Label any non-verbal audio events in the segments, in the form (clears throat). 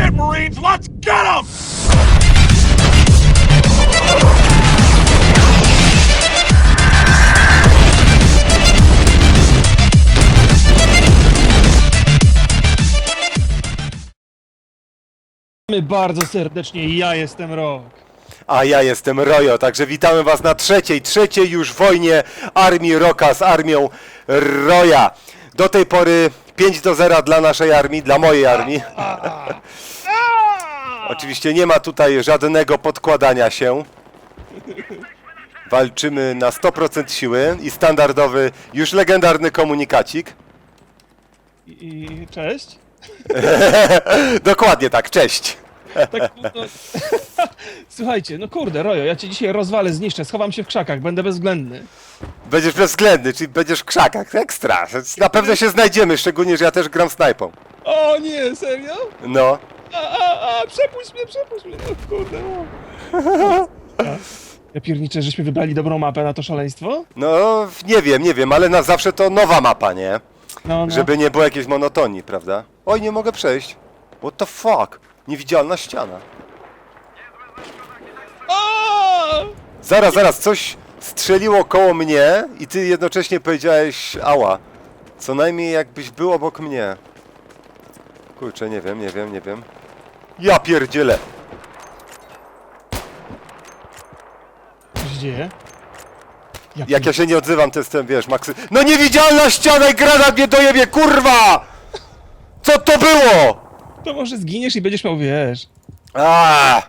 it, Marines! Let's get them! My bardzo serdecznie, ja jestem Rok. A ja jestem Rojo, także witamy Was na trzeciej, trzeciej już wojnie Armii Roka z Armią Roja. Do tej pory 5 do 0 dla naszej armii, dla mojej armii. (laughs) Oczywiście nie ma tutaj żadnego podkładania się. Walczymy na 100% siły i standardowy, już legendarny komunikacik. I, i cześć. (laughs) Dokładnie tak, cześć. Tak, no, (laughs) Słuchajcie, no kurde, Rojo, ja cię dzisiaj rozwalę, zniszczę, schowam się w krzakach, będę bezwzględny. Będziesz bezwzględny, czyli będziesz w krzakach, ekstra. Na pewno się znajdziemy, szczególnie, że ja też gram snajpą. O nie, serio? No. A, a, a, przepuść mnie, przepuść mnie, o kurde, no. Ja pierniczę, żeśmy wybrali dobrą mapę na to szaleństwo? No, nie wiem, nie wiem, ale na zawsze to nowa mapa, nie? No, no. Żeby nie było jakiejś monotonii, prawda? Oj, nie mogę przejść. What the fuck? Niewidzialna ściana. Zaraz, zaraz, coś strzeliło koło mnie i ty jednocześnie powiedziałeś ała. Co najmniej jakbyś był obok mnie. Kurczę, nie wiem, nie wiem, nie wiem. Ja pierdzielę! Co się dzieje? Ja Jak ja się nie odzywam, to jestem, wiesz, maksy... No niewidzialna ściana i granat mnie dojebie, kurwa! Co to było? To może zginiesz i będziesz miał, wiesz... A,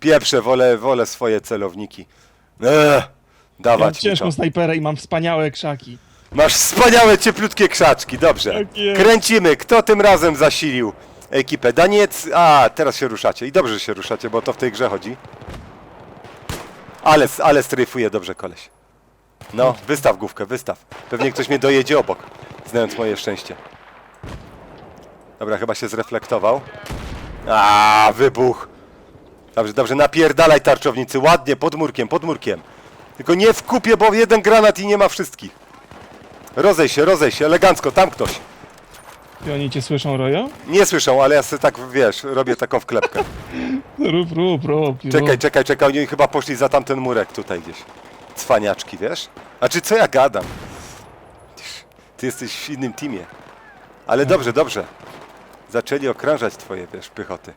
Pieprze, wolę, wolę swoje celowniki. Eee, mam dawać mi to. ciężką snajperę i mam wspaniałe krzaki. Masz wspaniałe, cieplutkie krzaczki, dobrze. Tak jest. Kręcimy. Kto tym razem zasilił ekipę? Daniec... A, teraz się ruszacie. I dobrze, że się ruszacie, bo to w tej grze chodzi. Ale, ale stryfuje dobrze koleś. No, wystaw główkę, wystaw. Pewnie ktoś mnie dojedzie obok, znając moje szczęście. Dobra, chyba się zreflektował. A, wybuch. Dobrze, dobrze, napierdalaj tarczownicy, ładnie, pod murkiem, pod murkiem. Tylko nie w kupie, bo jeden granat i nie ma wszystkich. Rozej się, rozej się, elegancko, tam ktoś. I oni cię słyszą, Rojo? Nie słyszą, ale ja sobie tak, wiesz, robię taką wklepkę. Rób, rób, rób. Czekaj, czekaj, czekaj, oni chyba poszli za tamten murek tutaj gdzieś. Cwaniaczki, wiesz? A czy co ja gadam? Ty jesteś w innym teamie. Ale dobrze, dobrze. Zaczęli okrążać twoje, wiesz, pychoty.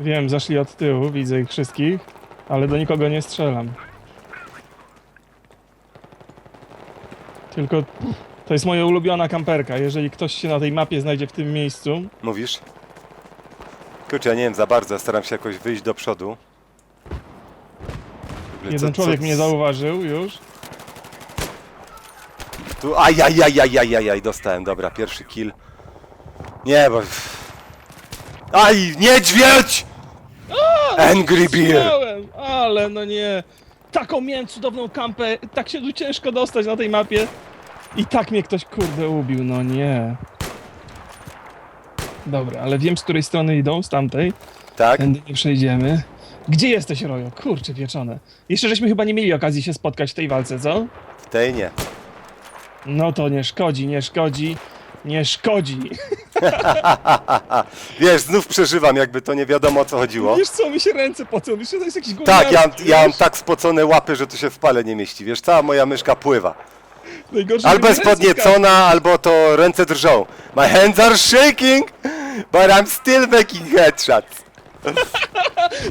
Wiem, zaszli od tyłu, widzę ich wszystkich, ale do nikogo nie strzelam. Tylko to jest moja ulubiona kamperka. Jeżeli ktoś się na tej mapie znajdzie w tym miejscu, Mówisz? Kurczę, ja nie wiem za bardzo, staram się jakoś wyjść do przodu. W ogóle jeden co- co- człowiek mnie zauważył już. Tu, ajajajajajajaj, dostałem, dobra, pierwszy kill. Nie, bo... Aj, niedźwiedź! Angry! Strzelałem, ale no nie. Taką miałem cudowną kampę, tak się tu ciężko dostać na tej mapie. I tak mnie ktoś kurde ubił, no nie. Dobra, ale wiem z której strony idą, z tamtej. Tak? Tędy nie przejdziemy. Gdzie jesteś, Rojo? Kurczę, wieczone. Jeszcze żeśmy chyba nie mieli okazji się spotkać w tej walce, co? W tej nie. No to nie szkodzi, nie szkodzi, nie szkodzi. (laughs) Wiesz, znów przeżywam, jakby to nie wiadomo o co chodziło. Wiesz co, mi się ręce pocą, wiesz, to jest jakiś Tak, ja, gówniarstwo, ja mam wiesz? tak spocone łapy, że to się w pale nie mieści. Wiesz, cała moja myszka pływa. Albo jest mi ręce skaczą. podniecona, albo to ręce drżą. My hands are shaking, but I'm still making headshots. (laughs)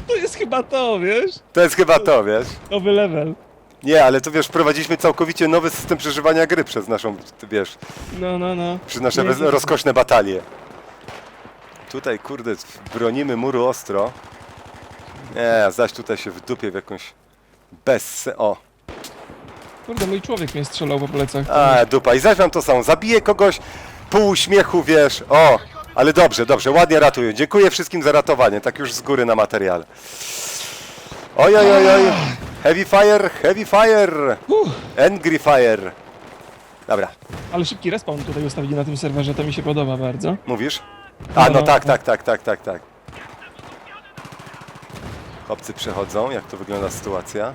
To jest chyba to, wiesz? To jest chyba to, wiesz? Nowy level. Nie, ale to wiesz, wprowadziliśmy całkowicie nowy system przeżywania gry przez naszą, wiesz, No, no, no. przez nasze Nie, bez- to- rozkoszne batalie. Tutaj, kurde, bronimy muru ostro. Nie, zaś tutaj się w dupie w jakąś bez... O, Kurde, mój człowiek mnie strzelał po plecach. a dupa. I zaś wam to samo. Zabiję kogoś, pół uśmiechu, wiesz, o. Ale dobrze, dobrze, ładnie ratuję. Dziękuję wszystkim za ratowanie, tak już z góry na materiale. Oj, oj, oj, oj. Heavy fire, heavy fire. Angry fire. Dobra, ale szybki respawn tutaj ustawili na tym serwerze, to mi się podoba bardzo. mówisz? A, no No, tak, tak, tak, tak, tak, tak. Obcy przechodzą, jak to wygląda sytuacja.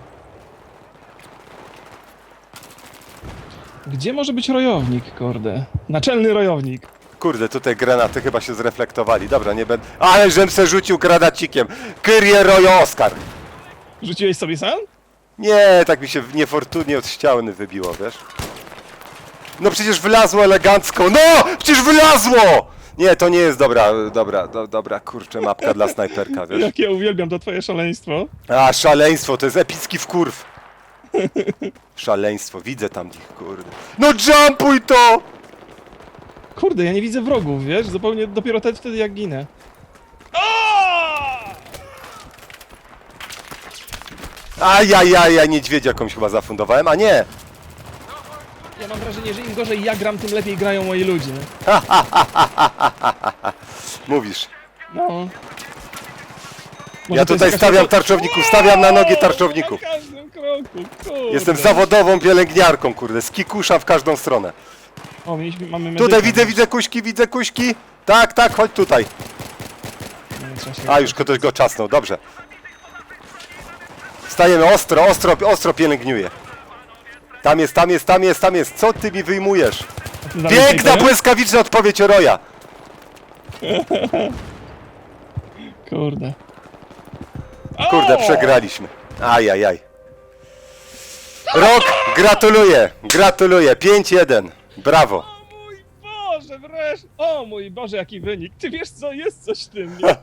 Gdzie może być rojownik, kurde? Naczelny rojownik. Kurde, tutaj granaty chyba się zreflektowali. Dobra, nie będę... Ale żem se rzucił granacikiem! Kyrie Rojo Oscar! Rzuciłeś sobie sam? Nie, tak mi się niefortunnie od ściany wybiło, wiesz? No przecież wlazło elegancko. No! Przecież wlazło! Nie, to nie jest dobra, dobra, do, dobra, kurczę, mapka dla snajperka, wiesz? Jak ja uwielbiam to twoje szaleństwo. A, szaleństwo, to jest epicki wkurw. (laughs) Szaleństwo, widzę tam ich, kurde. No jumpuj to! Kurde, ja nie widzę wrogów, wiesz? Zupełnie dopiero te- wtedy jak ginę. Ajajaj, ja niedźwiedzia jakąś chyba zafundowałem, a nie! Ja mam wrażenie, że im gorzej ja gram, tym lepiej grają moi ludzie. Mówisz. No. Może Ja to jest tutaj jakaś stawiam tarczowników, stawiam na nogi tarczowników. Na każdym kroku, kurde. Jestem zawodową pielęgniarką, kurde, skikuszam w każdą stronę. O, mieliśmy, mamy Tutaj medyka. widzę, widzę kuśki, widzę kuśki. Tak, tak, chodź tutaj. Nie, trzeba się- A, już ktoś go czasnął, dobrze. Stajemy ostro, ostro, ostro pielęgniuję. Tam jest, tam jest, tam jest, tam jest. Co ty mi wyjmujesz? Piękna, błyskawiczna odpowiedź Roja. (laughs) Kurde. Kurde, przegraliśmy. Ajajaj. Rok, gratuluję, gratuluję. 5-1. Brawo. O mój Boże, wreszcie! O mój Boże, jaki wynik! Ty wiesz co, jest coś w tym, nie?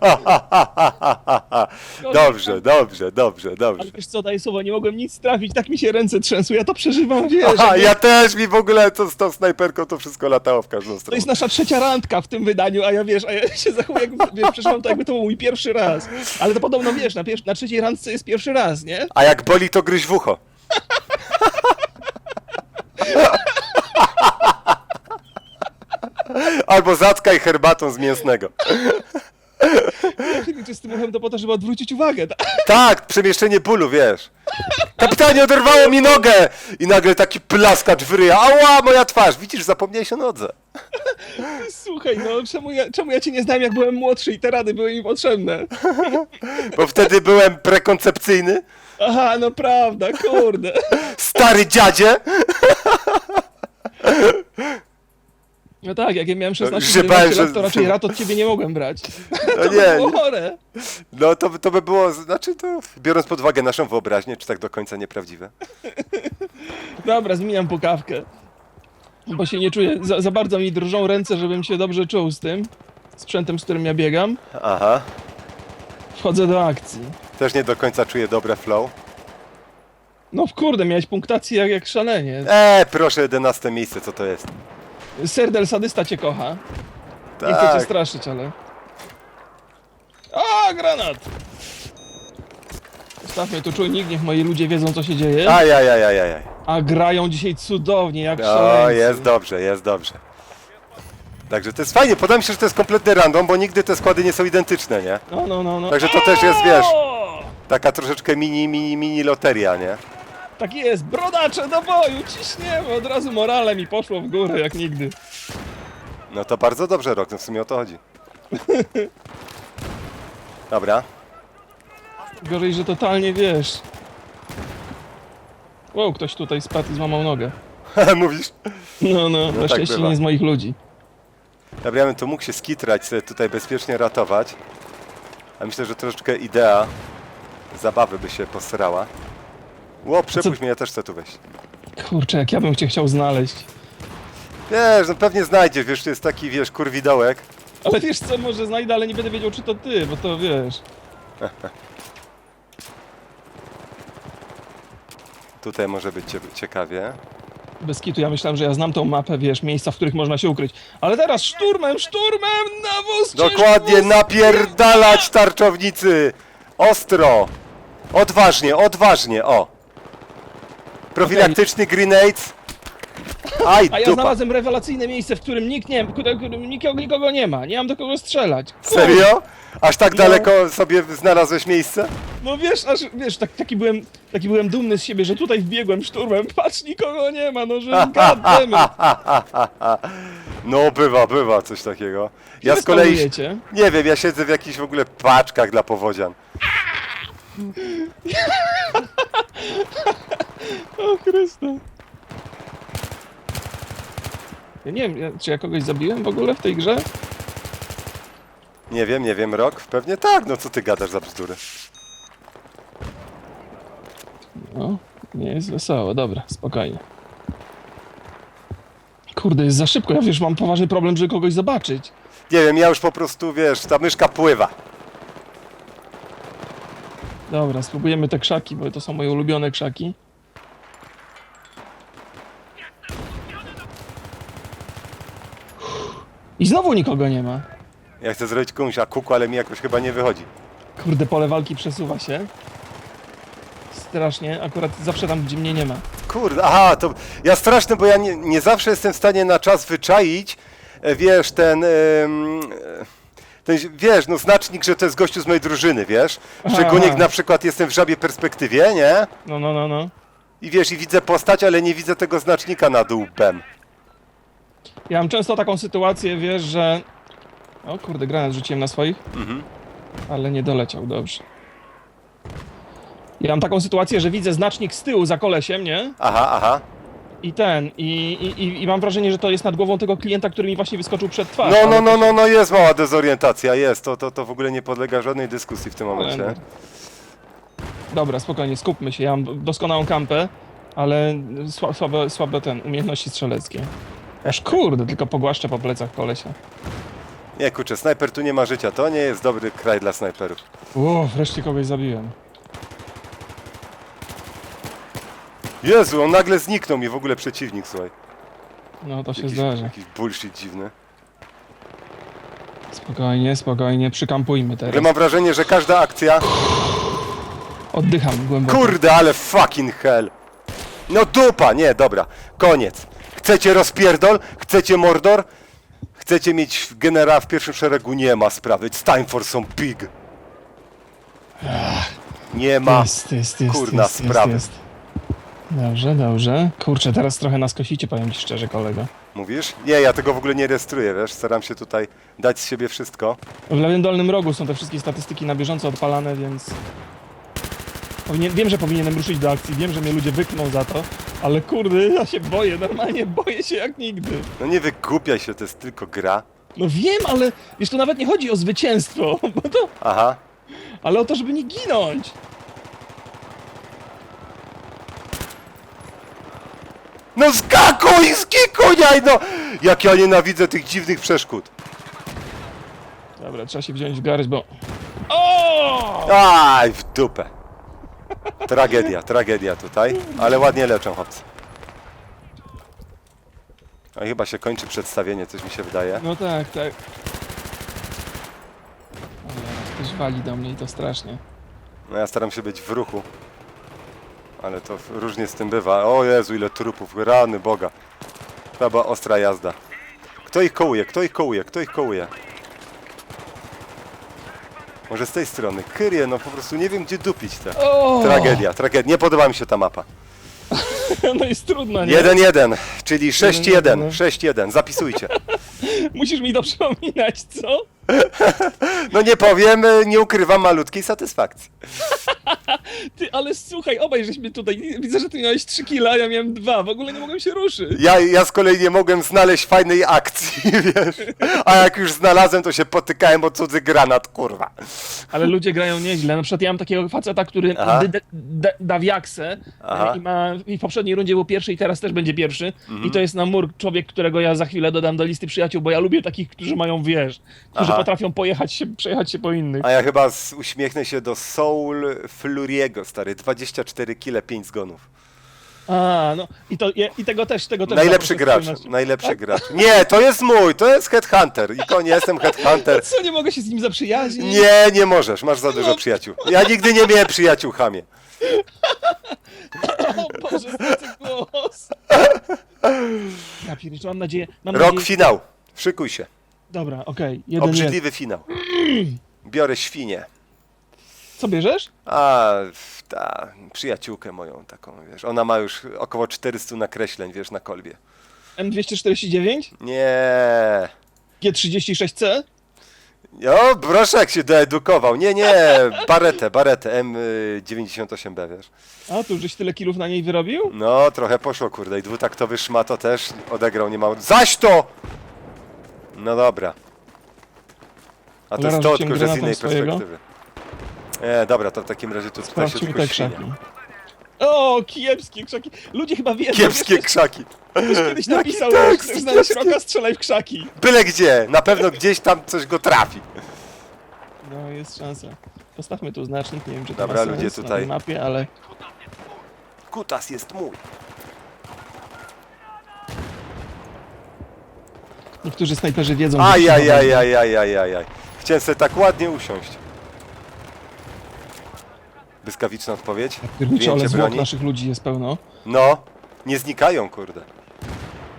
(laughs) Dobrze, dobrze, dobrze, Ale dobrze. wiesz co, daję słowo, nie mogłem nic trafić, tak mi się ręce trzęsły, ja to przeżywam, wiesz. Aha, ja też mi w ogóle to z tą snajperką to wszystko latało w każdą To stronę. jest nasza trzecia randka w tym wydaniu, a ja wiesz, a ja (laughs) się zachowuję jakby, wiesz, przeżywam to jakby to był mój pierwszy raz. Ale to podobno, wiesz, na, pier- na trzeciej randce jest pierwszy raz, nie? A jak boli, to gryź w ucho. Albo zatkaj herbatą z mięsnego. Czy z tym uchem to po to, żeby odwrócić uwagę, tak? Tak, przemieszczenie bólu, wiesz. Kapitanie, oderwało mi nogę! I nagle taki plaskacz w ryja. Ała, moja twarz! Widzisz, zapomniałeś o nodze. Słuchaj, no czemu ja, czemu ja cię nie znałem, jak byłem młodszy i te rady były mi potrzebne? Bo wtedy byłem prekoncepcyjny. Aha, no prawda, kurde. Stary dziadzie. No tak, jak ja miałem 16 Grzebałem, 17 lat, że- to raczej rat od ciebie nie mogłem brać. No To nie, było nie. chore. No to, to by było, znaczy to, biorąc pod uwagę naszą wyobraźnię, czy tak do końca nieprawdziwe. Dobra, zmieniam pukawkę. Bo się nie czuję, za, za bardzo mi drżą ręce, żebym się dobrze czuł z tym sprzętem, z którym ja biegam. Aha. Wchodzę do akcji. Też nie do końca czuję dobre flow. No w kurde, miałeś punktację jak, jak szalenie. Eee, proszę, 11 miejsce, co to jest? Serdel sadysta cię kocha. Nie chcę cię Tak. straszyć, ale... A, granat! Zostawmy tu czujnik, niech moi ludzie wiedzą, co się dzieje. Ajajajajaj. A grają dzisiaj cudownie, jak O, szaleńcy. jest dobrze, jest dobrze. Także to jest fajnie, podoba mi się, że to jest kompletny random, bo nigdy te składy nie są identyczne, nie? No, no, no, no. Także to też jest, wiesz- O! Taka troszeczkę mini, mini, mini loteria, nie? Tak jest, brodacze do boju, ciśniemy, od razu morale mi poszło w górę, jak nigdy. No to bardzo dobrze, Rok, no w sumie o to chodzi. (laughs) Dobra. Gorzej, że totalnie wiesz. Wow, ktoś tutaj spadł i złamał nogę. (laughs) Mówisz? No, no, na tak szczęście bywa. nie z moich ludzi. Dobra, ja bym tu mógł się skitrać, sobie tutaj bezpiecznie ratować. A myślę, że troszeczkę idea zabawy by się posrała. Ło, przepuść mnie, ja też chcę tu wejść. Kurczę, jak ja bym cię chciał znaleźć. Wiesz, no pewnie znajdziesz, wiesz, to jest taki, wiesz, kurwidołek. Ale wiesz co, może znajdę, ale nie będę wiedział, czy to ty, bo to wiesz. (laughs) Tutaj może być cie ciekawie. Bez kitu, ja myślałem, że ja znam tą mapę, wiesz, miejsca, w których można się ukryć. Ale teraz szturmem, szturmem, na wóz! Dokładnie, wóz! napierdalać tarczownicy! Ostro! Odważnie, odważnie, o! Profilaktyczny grenades. Aj, A ja dupa. znalazłem rewelacyjne miejsce, w którym nikt nie, w którym nikogo, nikogo nie ma. Nie mam do kogo strzelać. Kurde. Serio? Aż tak No. daleko sobie znalazłeś miejsce? No wiesz, aż, wiesz, tak, taki, byłem, taki byłem dumny z siebie, że tutaj wbiegłem szturmem, patrz, nikogo nie ma, no że. No bywa, bywa coś takiego. Ja Gdzie z kolei, stolujecie? nie wiem, ja siedzę w jakichś w ogóle paczkach dla powodzian. (laughs) O Chryste. Ja nie wiem, ja- czy ja kogoś zabiłem w ogóle w tej grze? Nie wiem, nie wiem, rok? Pewnie tak, no co ty gadasz za bzdury? No, nie jest wesoło, dobra, spokojnie. Kurde, jest za szybko, ja wiesz, mam poważny problem, żeby kogoś zobaczyć. Nie wiem, ja już po prostu, wiesz, ta myszka pływa. Dobra, spróbujemy te krzaki, bo to są moje ulubione krzaki. I znowu nikogo nie ma. Ja chcę zrobić komuś akuku, ale mi jakoś chyba nie wychodzi. Kurde, pole walki przesuwa się. Strasznie, akurat zawsze tam, gdzie mnie nie ma. Kurde, aha, to ja straszny, bo ja nie, nie zawsze jestem w stanie na czas wyczaić, e, wiesz, ten, em, e, ten, wiesz, no znacznik, że to jest gościu z mojej drużyny, wiesz? Szczególnie Aha. na przykład jestem w żabie perspektywie, nie? No, no, no, no. I wiesz, i widzę postać, ale nie widzę tego znacznika nad łbem. Ja mam często taką sytuację, wiesz, że... O kurde, granat rzuciłem na swoich, Mhm. ale nie doleciał, dobrze. Ja mam taką sytuację, że widzę znacznik z tyłu za kolesiem, nie? Aha, aha. I ten, i, i, i- i mam wrażenie, że to jest nad głową tego klienta, który mi właśnie wyskoczył przed twarz. No, no, ale- no, no, no, jest mała dezorientacja, jest, to, to, to w ogóle nie podlega żadnej dyskusji w tym momencie. Dobra, spokojnie, skupmy się. Ja mam doskonałą kampę, ale sła, słabe, słabe ten, umiejętności strzeleckie. Aż kurde, tylko pogłaszczę po plecach kolesia. Nie, kurczę, snajper tu nie ma życia, to nie jest dobry kraj dla snajperów. Uuu, wreszcie kogoś zabiłem. Jezu, on nagle zniknął mi w ogóle przeciwnik, słuchaj. No to się Jakiś, zdarzy. jakiś bullshit dziwny. Spokojnie, spokojnie, przykampujmy Ale teraz. mam wrażenie, że każda akcja... Oddycham głęboko. Kurde, ale fucking hell! No dupa, nie, dobra, koniec. Chcecie rozpierdol? Chcecie mordor? Chcecie mieć generała w pierwszym szeregu? Nie ma sprawy, it's time for some pig. Nie ma. Jest, jest, jest, kurna jest, jest, sprawy. jest. Dobrze, dobrze. Kurczę, teraz trochę nas kosicie, powiem ci szczerze, kolego. Mówisz? Nie, ja tego w ogóle nie rejestruję, wiesz? Staram się tutaj dać z siebie wszystko. W lewym dolnym rogu są te wszystkie statystyki na bieżąco odpalane, więc... Powinien, wiem, że powinienem ruszyć do akcji, wiem, że mnie ludzie wykną za to, ale kurde, ja się boję, normalnie boję się jak nigdy. No nie wygłupiaj się, to jest tylko gra. No wiem, ale wiesz, tu nawet nie chodzi o zwycięstwo, (laughs) bo to, Aha. ale o to, żeby nie ginąć. No skakuj, skikuj, no! Jak ja nienawidzę tych dziwnych przeszkód. Dobra, trzeba się wziąć w garść, bo... O! Aj, w dupę. Tragedia, tragedia tutaj, ale ładnie leczą chłopcy. No i chyba się kończy przedstawienie, coś mi się wydaje. No tak, tak. Ale ktoś wali do mnie i to strasznie. No ja staram się być w ruchu. Ale to różnie z tym bywa. O Jezu, ile trupów, rany Boga. To była ostra jazda. Kto ich kołuje? Kto ich kołuje? Kto ich kołuje? Może z tej strony. Kyrie, no po prostu nie wiem gdzie dupić te. O! Tragedia, tragedia. Nie podoba mi się ta mapa. (laughs) No jest trudno, nie? 1-1, czyli 6-1, Jeden, no. 6-1, zapisujcie. (laughs) Musisz mi to przypominać, co? No nie powiem, nie ukrywam malutkiej satysfakcji. Ty, ale słuchaj, obaj żeśmy tutaj, widzę, że ty miałeś 3 kila, ja miałem 2, w ogóle nie mogłem się ruszyć. Ja, ja z kolei nie mogłem znaleźć fajnej akcji, (laughs) wiesz. A jak już znalazłem, to się potykałem o cudzy granat, kurwa. Ale ludzie grają nieźle, na przykład ja mam takiego faceta, który Aha. da wiaksę Aha. i ma, i w poprzedniej rundzie był pierwszy i teraz też będzie pierwszy Mhm. i to jest na mur człowiek, którego ja za chwilę dodam do listy przyjaciół, bo ja lubię takich, którzy mają, wiesz, którzy Aha. Potrafią pojechać się, przejechać się po innych. A ja chyba z, uśmiechnę się do Soul Fluriego, stary. 24 kile, 5 zgonów. A, no i, to, i tego też, tego też Najlepszy gracz, najlepszy gracz. Nie, to jest mój, to jest Headhunter. I to nie jestem Headhunter. (laughs) Co, nie mogę się z nim zaprzyjaźnić? Nie, nie możesz, masz za dużo przyjaciół. Ja nigdy nie miałem przyjaciół, chamie. (laughs) O Boże, głos. Ja pierniczę, mam nadzieję, mam Rok nadzieję... finał. Szykuj się. Dobra, okej, jeden. Obrzydliwy finał. (clears throat) Biorę świnię. Co bierzesz? A, ta przyjaciółkę moją taką, wiesz. Ona ma już około 400 nakreśleń, wiesz, na kolbie. M249? Nie, G36C? O, broszek się doedukował. Nie, nie, baretę, baretę, M98B, wiesz. A, tu żeś tyle kilów na niej wyrobił? No, trochę poszło, kurde, i dwutaktowy szmato też odegrał niemało. Zaś to! No dobra. A to Cholera, jest to, rzuciłem tylko że z granatem innej swojego. perspektywy. Nie, dobra, to w takim razie tu tutaj się Sprawdźmy tylko te krzaki. O, kiepskie krzaki. Ludzie chyba wiedzą. Kiepskie wiesz, krzaki. Ktoś kiedyś (laughs) napisał, tekst, że znaleźć roka, strzelaj w krzaki. Byle gdzie, na pewno gdzieś tam coś go trafi. No, jest szansa. Postawmy tu znacznik, nie wiem czy to Dobra, ma ludzie sens na tutaj. tej mapie, ale... Kutas jest mój. Niektórzy snajperzy wiedzą, że... Ajajajajajajajaj. Chciałem sobie tak ładnie usiąść. Błyskawiczna odpowiedź. Piernicze, ale Wyjęcie zwłok broni. naszych ludzi jest pełno. No, nie znikają, kurde.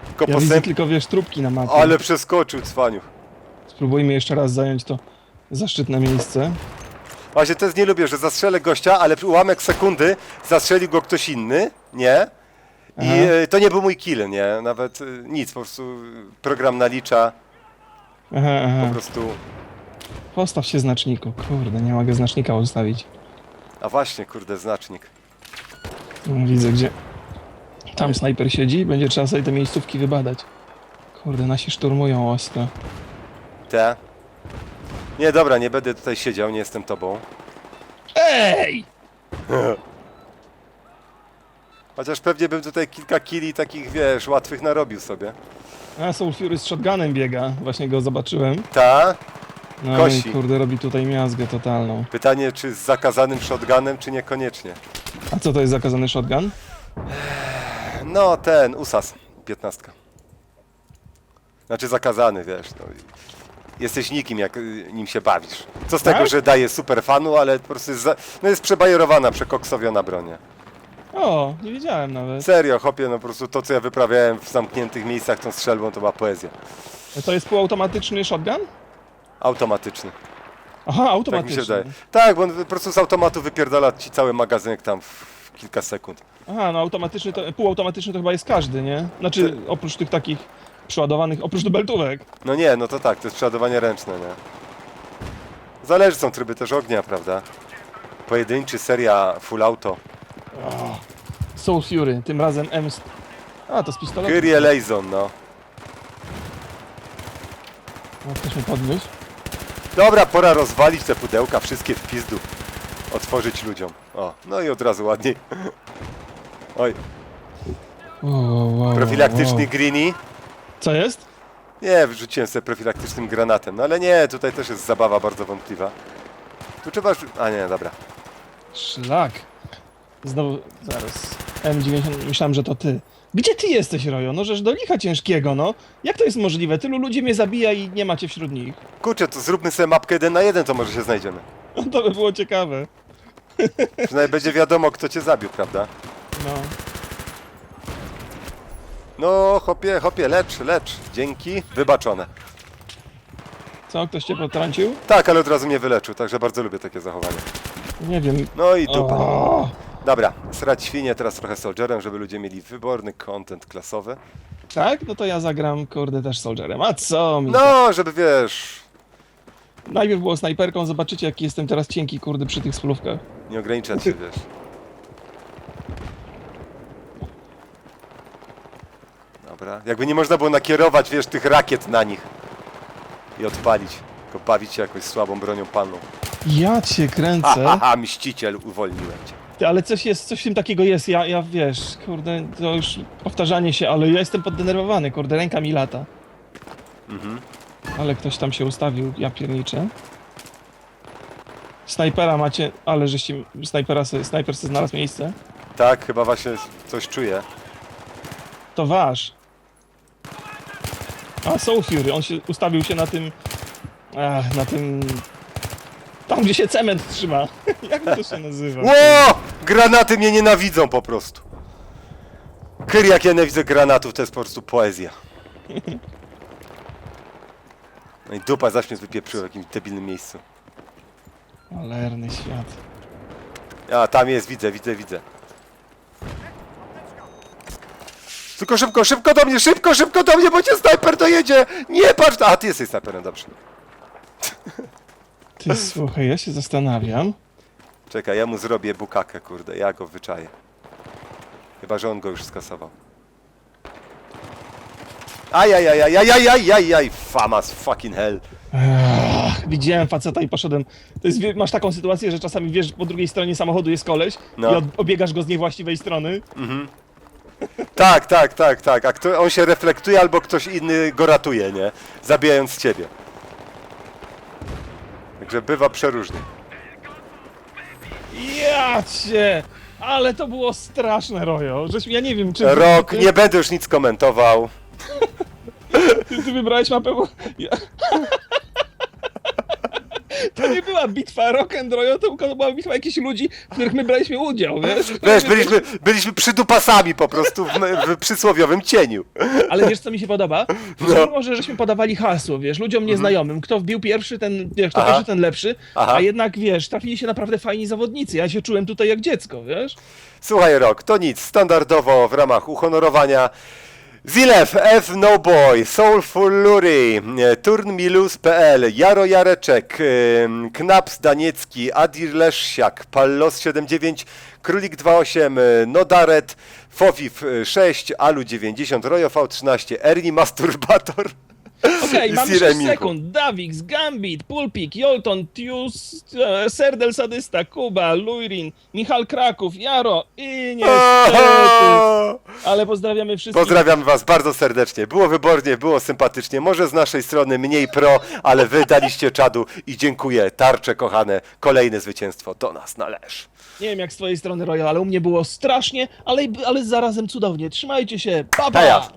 Tylko Ja widzę postęp... tylko, wiesz, trupki na mapie. Ale przeskoczył, cwaniu. Spróbujmy jeszcze raz zająć to zaszczytne miejsce. Właśnie też nie lubię, że zastrzelę gościa, ale ułamek sekundy zastrzelił go ktoś inny, nie? I Aha. e, to nie był mój kill, nie? Nawet e, nic, po prostu e, program nalicza, Aha, po aha. prostu... Postaw się znaczniku. Kurde, nie mogę znacznika ustawić. A właśnie, kurde, znacznik. No, Widzę, gdzie... Tam snajper siedzi, będzie trzeba sobie te miejscówki wybadać. Kurde, nasi szturmują ostro. Te. Nie, dobra, nie będę tutaj siedział, nie jestem tobą. Ej! (laughs) Chociaż pewnie bym tutaj kilka killi takich, wiesz, łatwych narobił sobie. A, Soul Fury z shotgunem biega. Właśnie go zobaczyłem. Ta? No Kosi. i kurde, robi tutaj miazgę totalną. Pytanie, czy z zakazanym shotgunem, czy niekoniecznie. A co to jest zakazany shotgun? No, ten, USAS, 15. Znaczy zakazany, wiesz, no. Jesteś nikim, jak y, nim się bawisz. Co z tego, Tak? że daje super fanu, ale po prostu jest, za, no jest przebajerowana, przekoksowiona broń. O, nie wiedziałem nawet. Serio, chopie, no po prostu to, co ja wyprawiałem w zamkniętych miejscach tą strzelbą, to była poezja. To jest półautomatyczny shotgun? Automatyczny. Aha, Tak mi automatyczny. się wydaje. Tak, bo on po prostu z automatu wypierdala ci cały magazynek tam w kilka sekund. Aha, no automatyczny to, półautomatyczny to chyba jest każdy, nie? Znaczy, oprócz tych takich przeładowanych, oprócz dubeltówek. No nie, no to tak, to jest przeładowanie ręczne, nie? Zależy, są tryby też ognia, prawda? Pojedynczy, seria full auto. Soul Fury, tym razem M... A, to z pistoletu. Kyrie Lejzon, no. No, ktoś mnie podniósł. Dobra, pora rozwalić te pudełka, wszystkie w pizdu. Otworzyć ludziom. O, no i od razu ładniej. (laughs) Oj, Wow, profilaktyczny greenie. Co jest? Nie, wrzuciłem sobie profilaktycznym granatem. No ale nie, tutaj też jest zabawa bardzo wątpliwa. Tu trzeba... wrzu- A nie, dobra. Szlak. Znowu, zaraz. M90, myślałem, że to ty. Gdzie ty jesteś, Rojo? No żeż do licha ciężkiego, no. Jak to jest możliwe? Tylu ludzi mnie zabija i nie macie wśród nich. Kurczę, to zróbmy sobie mapkę jeden na jeden, to może się znajdziemy. (laughs) To by było ciekawe. (laughs) Przynajmniej będzie wiadomo, kto cię zabił, prawda? No. No, hopie, hopie, lecz, lecz. Dzięki. Wybaczone. Co, ktoś cię potrącił? Tak, ale od razu mnie wyleczył, także bardzo lubię takie zachowanie. Nie wiem. No i dupa. O, Dobra, srać świnie, teraz trochę soldierem, żeby ludzie mieli wyborny content klasowy. tak? No to ja zagram, kurde, też Soldierem. A co mi? No, żeby wiesz, Najpierw było snajperką, zobaczycie jaki jestem teraz cienki, kurde, przy tych spluwkach. nie ograniczać się, wiesz. Dobra, jakby nie można było nakierować, wiesz, tych rakiet na nich i odpalić, tylko bawić się jakoś słabą bronią palną. Ja cię Ha, kręcę. ha, ha, mściciel, uwolniłem cię. Ty, ale coś jest, coś w tym takiego jest. Ja, ja wiesz, kurde, to już powtarzanie się, ale ja jestem poddenerwowany, kurde, ręka mi lata. Mhm. Ale ktoś tam się ustawił, ja pierniczę. Snajpera macie, ale żeście snajpera se, snajper sobie znalazł miejsce. Tak, chyba właśnie coś czuję. To wasz. A, Soul Fury, on się ustawił się na tym... Ach, na tym... Tam, gdzie się cement trzyma. (laughs) Jak to się nazywa? Ło! Granaty mnie nienawidzą po prostu. Kyr, jak ja nienawidzę granatów, to jest po prostu poezja. No i dupa zaś mnie wypieprzyła w jakimś debilnym miejscu. Cholerny świat. A, tam jest, widzę, widzę, widzę. Tylko szybko, szybko do mnie, szybko, szybko do mnie, bo cię snajper dojedzie! Nie patrz! A, ty jesteś snajperem, dobrze. (laughs) Ty słuchaj, ja się zastanawiam. Czekaj, ja mu zrobię bukakę, kurde, ja go wyczaję. Chyba, że on go już skasował. Ajajajajajajajajaj, famas fucking hell. Ach, widziałem faceta i poszedłem. To jest, wie- masz taką sytuację, że czasami wiesz, po drugiej stronie samochodu jest koleś No. i od, obiegasz go z niewłaściwej strony. Tak, tak, tak, tak. A kto, on się reflektuje albo ktoś inny go ratuje, nie? Zabijając ciebie. Także bywa przeróżnie. Ja cię! Ale to było straszne, Rojo. Żeś, ja nie wiem, czy... Rok, ty, nie będę już nic komentował. (laughs) Ty, wybrałeś mapę. Ja... To nie była bitwa Rock and Roll, to była bitwa jakichś ludzi, w których my braliśmy udział, wiesz? Wiesz, byliśmy, byliśmy przydupasami po prostu w, w przysłowiowym cieniu. Ale wiesz, co mi się podoba? No. Że Mimo, że żeśmy podawali hasło, wiesz, ludziom nieznajomym, kto wbił pierwszy, ten, wiesz, kto Aha. pierwszy, ten lepszy, Aha. a jednak, wiesz, trafili się naprawdę fajni zawodnicy. Ja się czułem tutaj jak dziecko, wiesz? Słuchaj, Rok, to nic. Standardowo w ramach uhonorowania Zilef, F No Boy, Soulful Lury, Turn Me Loose.pl, Jaro Jareczek, Knaps Daniecki, Adir Leszsiak, Pallos79, Królik28, y, Nodaret, Fofif6, y, Alu90, Rojo V13, Erni Masturbator. Okej, mamy Sir 6 Emichu. sekund. Davix, Gambit, Pulpik, Jolton, Tius, e, Serdel Sadysta, Kuba, Luirin, Michal Kraków, Jaro i niestety. (laughs) Ale pozdrawiamy wszystkich. Pozdrawiam Was bardzo serdecznie. Było wybornie, było sympatycznie. Może z naszej strony mniej pro, ale Wy daliście czadu i dziękuję. Tarcze kochane, kolejne zwycięstwo do nas należy. Nie wiem jak z twojej strony, Rojo, ale u mnie było strasznie, ale, ale zarazem cudownie. Trzymajcie się. Pa, pa! Heja.